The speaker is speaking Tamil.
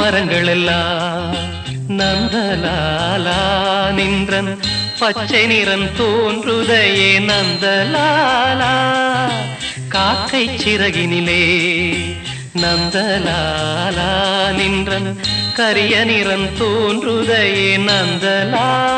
மரங்கள் எல்லாம் நந்தலாலா நின்றன். பச்சை நிறம் தோன்றுதையே நந்தலாலா. காக்கை சிறகினிலே நந்தலாலா நின்றன். கரிய நிறம் தோன்றுதையே நந்தலா